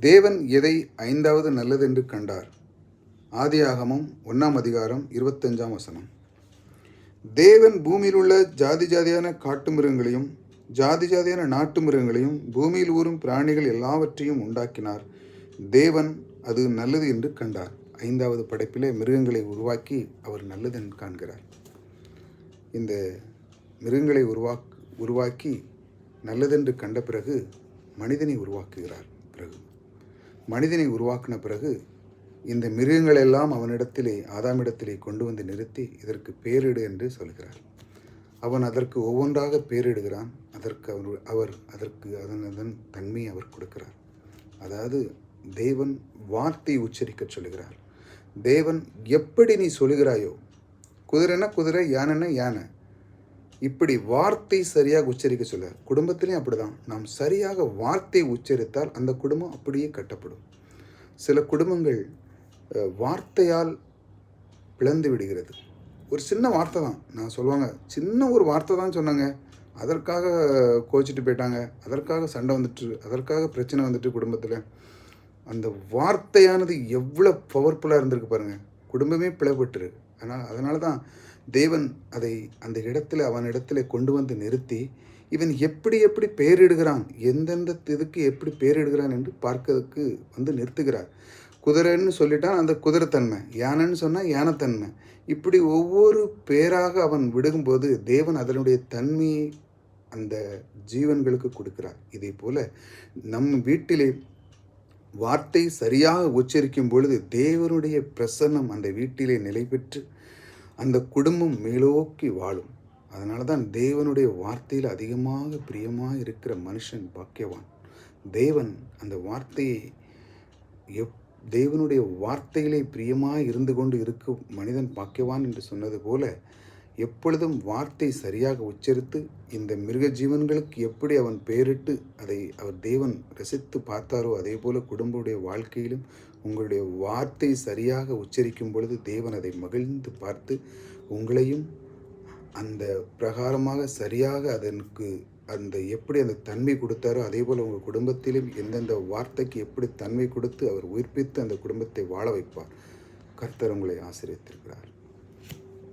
தேவன் எதை ஐந்தாவது நல்லதென்று கண்டார்? ஆதியாகமம் ஒன்றாம் அதிகாரம் இருபத்தஞ்சாம் வசனம். தேவன் பூமியில் உள்ள ஜாதி ஜாதியான காட்டு மிருகங்களையும் ஜாதி ஜாதியான நாட்டு மிருகங்களையும் பூமியில் ஊறும் பிராணிகள் எல்லாவற்றையும் உண்டாக்கினார். தேவன் அது நல்லது என்று கண்டார். ஐந்தாவது படைப்பிலே மிருகங்களை உருவாக்கி அவர் நல்லது என்று காண்கிறார். இந்த மிருகங்களை உருவாக் உருவாக்கி நல்லதென்று கண்ட பிறகு மனிதனை உருவாக்குகிறார் பிறகு. மனிதனை உருவாக்கின பிறகு இந்த மிருகங்கள் எல்லாம் அவனிடத்திலே ஆதாமிடத்திலே கொண்டு வந்து நிறுத்தி இதற்கு பேரிடு என்று சொல்கிறார். அவன் அதற்கு ஒவ்வொன்றாக பேரிடுகிறான். அதற்கு அவர் அவர் அதற்கு அதன் அதன் தன்மையை அவர் கொடுக்கிறார். அதாவது தேவன் வார்த்தை உச்சரிக்கச் சொல்கிறார். தேவன் எப்படி நீ சொல்கிறாயோ குதிரைன்னா குதிரை யானைன்னா யானை இப்படி வார்த்தை சரியாக உச்சரிக்க சொல்ல குடும்பத்திலையும் அப்படிதான். நாம் சரியாக வார்த்தை உச்சரித்தால் அந்த குடும்பம் அப்படியே கட்டப்படும். சில குடும்பங்கள் வார்த்தையால் பிளந்து விடுகிறது. ஒரு சின்ன வார்த்தை தான். நான் சொல்லுவாங்க சின்ன ஒரு வார்த்தை தான் சொன்னாங்க. அதற்காக கோச்சிட்டு போயிட்டாங்க. அதற்காக சண்டை வந்துட்டு அதற்காக பிரச்சனை வந்துட்டு குடும்பத்தில். அந்த வார்த்தையானது எவ்வளோ பவர்ஃபுல்லாக இருந்திருக்கு பாருங்கள் குடும்பமே பிளவுபட்டுரு அதனால் அதனால தான் தேவன் அதை அந்த இடத்துல அவன் இடத்துல கொண்டு வந்து நிறுத்தி இவன் எப்படி எப்படி பெயரிடுகிறான் எந்தெந்த இதுக்கு எப்படி பெயரிடுகிறான் என்று பார்க்கறதுக்கு வந்து நிறுத்துகிறார். குதிரைன்னு சொல்லிட்டான் அந்த குதிரைத்தன்மை. யானைன்னு சொன்னால் யானைத்தன்மை. இப்படி ஒவ்வொரு பேராக அவன் விடுகும்போது தேவன் அதனுடைய தன்மையை அந்த ஜீவன்களுக்கு கொடுக்கிறார். இதே போல் நம் வீட்டிலே வார்த்தை சரியாக உச்சரிக்கும் பொழுது தேவனுடைய பிரசன்னம் அந்த வீட்டிலே நிலை பெற்று அந்த குடும்பம் மேலோக்கி வாழும். அதனால தான் தேவனுடைய வார்த்தையில் அதிகமாக பிரியமாக இருக்கிற மனுஷன் பாக்கியவான். தேவன் அந்த வார்த்தையை எப் தேவனுடைய வார்த்தையிலே பிரியமாக இருந்து கொண்டு இருக்கும் மனிதன் பாக்கியவான் என்று சொன்னது போல எப்பொழுதும் வார்த்தை சரியாக உச்சரித்து இந்த மிருக ஜீவன்களுக்கு எப்படி அவன் பெயரிட்டு அதை அவர் தேவன் ரசித்து பார்த்தாரோ அதே போல குடும்பமுடைய வாழ்க்கையிலும் உங்களுடைய வார்த்தை சரியாக உச்சரிக்கும் பொழுது தேவன் அதை மகிழ்ந்து பார்த்து உங்களையும் அந்த பிரகாரமாக சரியாக அதற்கு அந்த எப்படி அந்த தன்மை கொடுத்தாரோ அதே போல் உங்கள் குடும்பத்திலும் எந்தெந்த வார்த்தைக்கு எப்படி தன்மை கொடுத்து அவர் உயிர்ப்பித்து அந்த குடும்பத்தை வாழ வைப்பார். கர்த்தர் உங்களை ஆசிரியத்திருக்கிறார்